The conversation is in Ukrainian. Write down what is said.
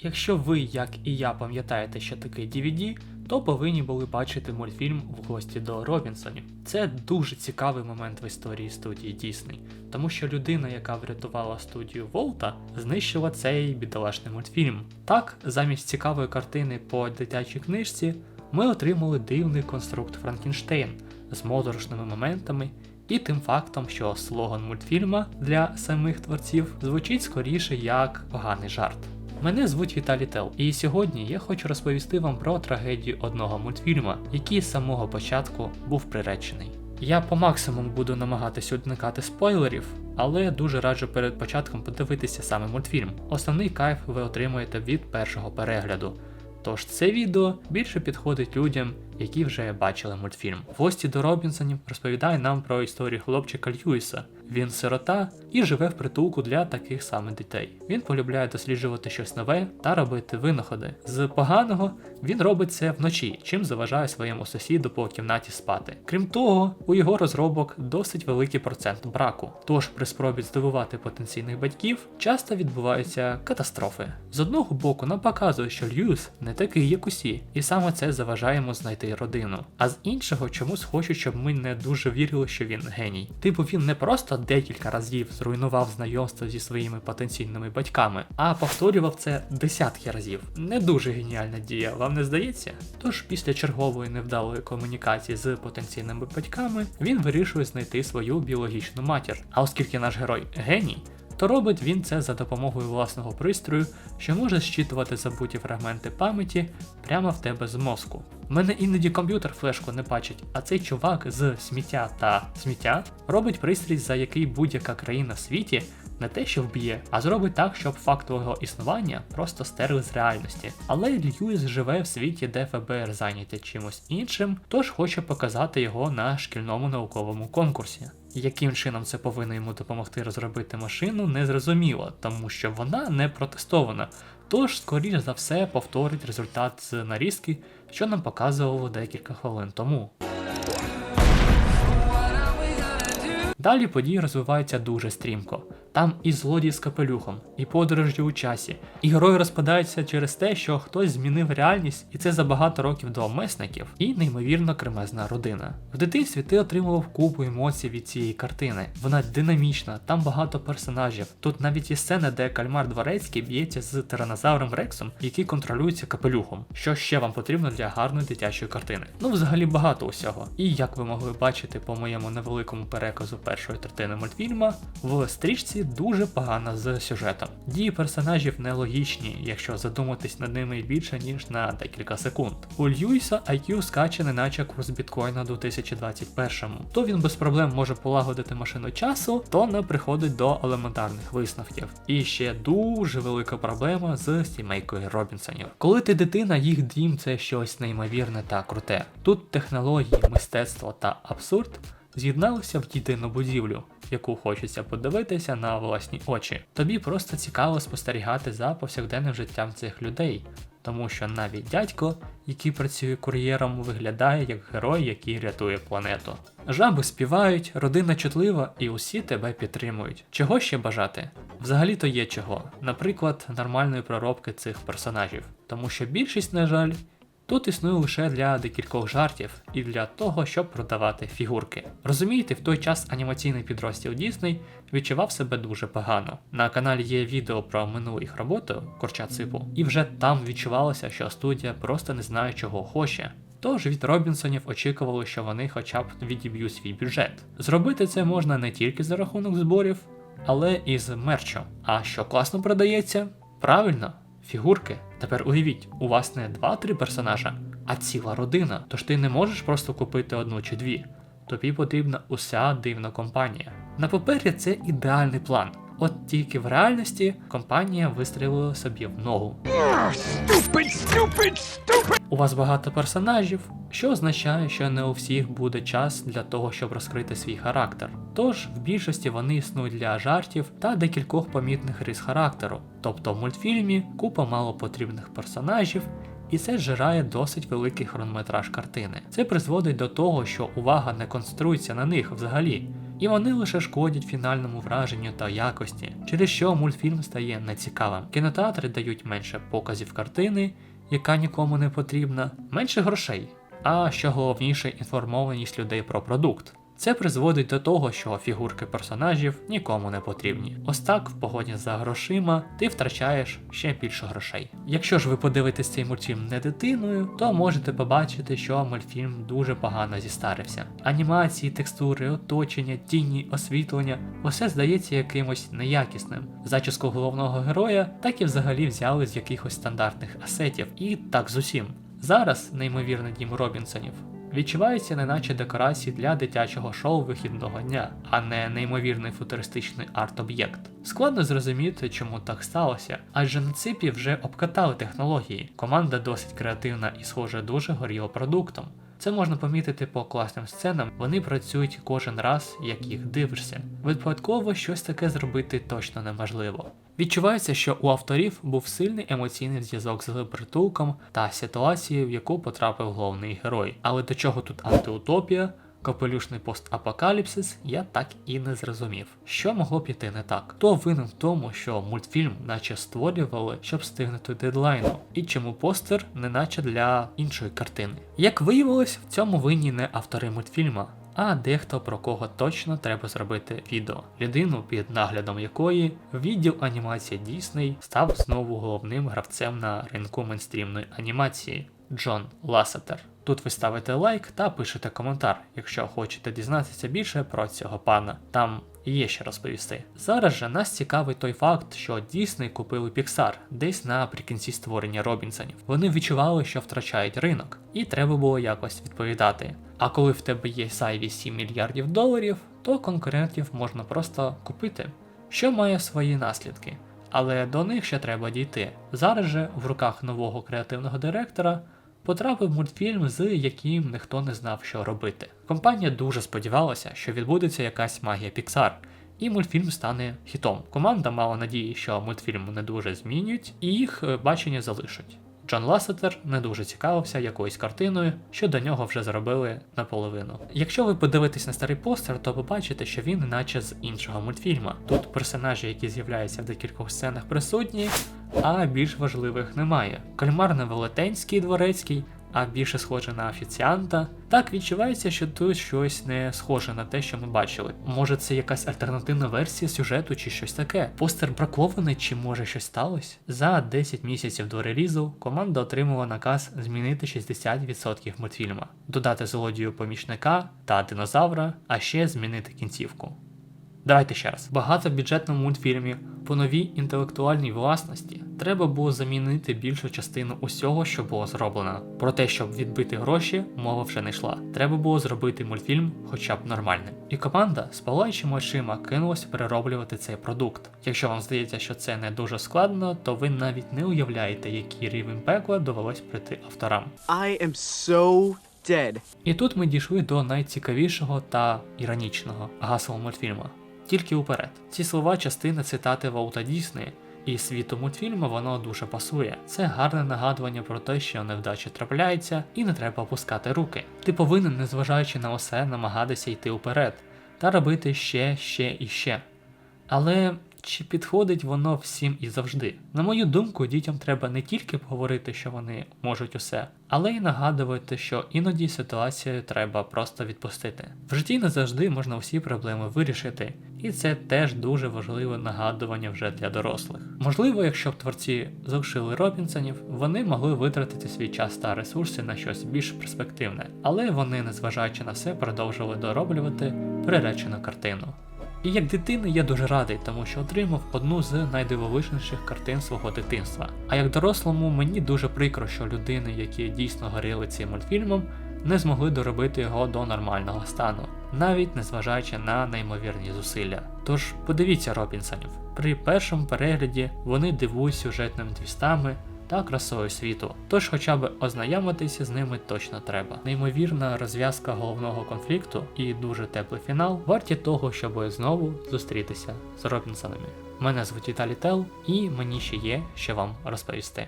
Якщо ви, як і я, пам'ятаєте, що таке DVD, то повинні були бачити мультфільм в гості до Робінсонів. Це дуже цікавий момент в історії студії Дісней, тому що людина, яка врятувала студію Волта, знищила цей бідолашний мультфільм. Так, замість цікавої картини по дитячій книжці, ми отримали дивний конструкт Франкенштейн з моторошними моментами і тим фактом, що слоган мультфільма для самих творців звучить скоріше як поганий жарт. Мене звуть Віталій Тел, і сьогодні я хочу розповісти вам про трагедію одного мультфільма, який з самого початку був приречений. Я по максимуму буду намагатися уникати спойлерів, але дуже раджу перед початком подивитися саме мультфільм. Основний кайф ви отримуєте від першого перегляду. Тож це відео більше підходить людям, які вже бачили мультфільм. Гості до Робінсонів розповідає нам про історію хлопчика Льюіса. Він сирота і живе в притулку для таких самих дітей. Він полюбляє досліджувати щось нове та робити винаходи. З поганого він робить це вночі, чим заважає своєму сусіду по кімнаті спати. Крім того, у його розробок досить великий процент браку. Тож при спробі здивувати потенційних батьків часто відбуваються катастрофи. З одного боку, нам показує, що Льюіс не такий, як усі, і саме це заважає йому знайти родину. А з іншого чомусь хочуть, щоб ми не дуже вірили, що він геній. Типу він не просто декілька разів зруйнував знайомство зі своїми потенційними батьками, а повторював це десятки разів. Не дуже геніальна дія, вам не здається? Тож після чергової невдалої комунікації з потенційними батьками він вирішує знайти свою біологічну матір. А оскільки наш герой геній, то робить він це за допомогою власного пристрою, що може зчитувати забуті фрагменти пам'яті прямо в тебе з мозку. У мене іноді комп'ютер флешку не бачить, а цей чувак з сміття та сміття робить пристрій, за який будь-яка країна в світі не те, що вб'є, а зробить так, щоб факт твого існування просто стерли з реальності. Але Льюіс живе в світі, де ФБР зайняте чимось іншим, тож хоче показати його на шкільному науковому конкурсі. Яким чином це повинно йому допомогти розробити машину, не зрозуміло, тому що вона не протестована. Тож, скоріш за все, повторить результат з нарізки, що нам показувало декілька хвилин тому. Далі події розвиваються дуже стрімко. Там і злодій з капелюхом, і подорожі у часі, і герої розпадаються через те, що хтось змінив реальність, і це за багато років до месників, і неймовірно кремезна родина. В дитинстві ти отримував купу емоцій від цієї картини. Вона динамічна, там багато персонажів. Тут навіть є сцена, де кальмар дворецький б'ється з тиранозавром Рексом, який контролюється капелюхом. Що ще вам потрібно для гарної дитячої картини? Ну, взагалі багато усього. І як ви могли бачити по моєму невеликому переказу першої третини мультфільма, в стрічці дуже погано з сюжетом. Дії персонажів нелогічні, якщо задуматись над ними більше ніж на декілька секунд. У Льюіса IQ скаче неначе курс біткоїна до 2021-му. То він без проблем може полагодити машину часу, то не приходить до елементарних висновків. І ще дуже велика проблема з сімейкою Робінсонів. Коли ти дитина, їх дім це щось неймовірне та круте. Тут технології, мистецтво та абсурд з'єдналися в єдину будівлю, яку хочеться подивитися на власні очі. Тобі просто цікаво спостерігати за повсякденним життям цих людей, тому що навіть дядько, який працює кур'єром, виглядає як герой, який рятує планету. Жаби співають, родина чутлива і усі тебе підтримують. Чого ще бажати? Взагалі-то є чого, наприклад, нормальної проробки цих персонажів, тому що більшість, на жаль, Тут існує лише для декількох жартів і для того, щоб продавати фігурки. Розумієте, в той час анімаційний підрозділ Disney відчував себе дуже погано. На каналі є відео про минулу їх роботу Корча Ципу, і вже там відчувалося, що студія просто не знає, чого хоче. Тож від Робінсонів очікували, що вони хоча б відіб'ють свій бюджет. Зробити це можна не тільки за рахунок зборів, але і з мерчу. А що класно продається? Правильно, фігурки. Тепер уявіть, у вас не 2-3 персонажа, а ціла родина. Тож ти не можеш просто купити одну чи дві. Тобі потрібна уся дивна компанія. На папері це ідеальний план. От тільки в реальності компанія вистрілила собі в ногу. У вас багато персонажів, що означає, що не у всіх буде час для того, щоб розкрити свій характер. Тож в більшості вони існують для жартів та декількох помітних рис характеру. Тобто в мультфільмі купа малопотрібних персонажів. І це зжирає досить великий хронометраж картини. Це призводить до того, що увага не концентрується на них взагалі, і вони лише шкодять фінальному враженню та якості, через що мультфільм стає нецікавим. Кінотеатри дають менше показів картини, яка нікому не потрібна, менше грошей. А що головніше, інформованість людей про продукт. Це призводить до того, що фігурки персонажів нікому не потрібні. Ось так, в погоні за грошима, ти втрачаєш ще більше грошей. Якщо ж ви подивитесь цей мультфільм не дитиною, то можете побачити, що мультфільм дуже погано зістарився. Анімації, текстури, оточення, тіні, освітлення усе здається якимось неякісним. Зачіску головного героя так і взагалі взяли з якихось стандартних асетів, і так з усім. Зараз неймовірний дім Робінсонів відчуваються неначе декорації для дитячого шоу вихідного дня, а не неймовірний футуристичний арт-об'єкт. Складно зрозуміти, чому так сталося, адже на ципі вже обкатали технології. Команда досить креативна і, схоже, дуже горіла продуктом. Це можна помітити по класним сценам, вони працюють кожен раз, як їх дивишся. Випадково щось таке зробити точно неможливо. Відчувається, що у авторів був сильний емоційний зв'язок з притулком та ситуацією, в яку потрапив головний герой. Але до чого тут антиутопія, капелюшний постапокаліпсис, я так і не зрозумів, що могло піти не так. Хто винен в тому, що мультфільм наче створювали, щоб стигнути дедлайну, і чому постер не наче для іншої картини. Як виявилось, в цьому винні не автори мультфільма, а дехто про кого точно треба зробити відео. Людину, під наглядом якої відділ анімації Disney став знову головним гравцем на ринку мейнстрімної анімації Джон Ласетер. Тут ви ставите лайк та пишете коментар, якщо хочете дізнатися більше про цього пана. Там є що розповісти. Зараз же нас цікавить той факт, що Disney купили Pixar десь наприкінці створення Робінсонів. Вони відчували, що втрачають ринок, і треба було якось відповідати. А коли в тебе є сайві 7 мільярдів доларів, то конкурентів можна просто купити, що має свої наслідки. Але до них ще треба дійти. Зараз же в руках нового креативного директора потрапив мультфільм, з яким ніхто не знав, що робити. Компанія дуже сподівалася, що відбудеться якась магія Pixar, і мультфільм стане хітом. Команда мала надії, що мультфільм не дуже змінюють, і їх е, бачення залишать. Джон Ласетер не дуже цікавився якоюсь картиною, що до нього вже зробили наполовину. Якщо ви подивитесь на старий постер, то побачите, що він наче з іншого мультфільма. Тут персонажі, які з'являються в декількох сценах, присутні, а більш важливих немає. Кальмар не велетенський дворецький, а більше схоже на офіціанта. Так відчувається, що тут щось не схоже на те, що ми бачили. Може це якась альтернативна версія сюжету чи щось таке. Постер бракований, чи може щось сталося? За 10 місяців до релізу команда отримала наказ змінити 60% мультфільма, додати злодію помічника та динозавра, а ще змінити кінцівку. Давайте ще раз. В багатобюджетному мультфільмі по новій інтелектуальній власності треба було замінити більшу частину усього, що було зроблено. Про те, щоб відбити гроші, мова вже не йшла. Треба було зробити мультфільм хоча б нормальним. І команда з палаючими очима кинулася перероблювати цей продукт. Якщо вам здається, що це не дуже складно, то ви навіть не уявляєте, який рівень пекла довелось прийти авторам. I am so dead. І тут ми дійшли до найцікавішого та іронічного гасла мультфільму. Тільки уперед. Ці слова частина цитати Волта Діснея, і світу мультфільму воно дуже пасує. Це гарне нагадування про те, що невдачі трапляються, і не треба опускати руки. Ти повинен, незважаючи на усе, намагатися йти уперед та робити ще, ще і ще. Але чи підходить воно всім і завжди? На мою думку, дітям треба не тільки говорити, що вони можуть усе, але й нагадувати, що іноді ситуацію треба просто відпустити. В житті не завжди можна всі проблеми вирішити, і це теж дуже важливе нагадування вже для дорослих. Можливо, якщо б творці залишили Робінсонів, вони могли витратити свій час та ресурси на щось більш перспективне, але вони, незважаючи на все, продовжували дороблювати приречену картину. І як дитина я дуже радий, тому що отримав одну з найдивовижніших картин свого дитинства. А як дорослому мені дуже прикро, що людини, які дійсно горіли цим мультфільмом, не змогли доробити його до нормального стану, навіть незважаючи на неймовірні зусилля. Тож подивіться Робінсонів. При першому перегляді вони дивують сюжетними твістами та красою світу. Тож хоча б ознайомитися з ними точно треба. Неймовірна розв'язка головного конфлікту і дуже теплий фінал варті того, щоб знову зустрітися з Робінсонами. Мене звуть Віталій Тел, і мені ще є що вам розповісти.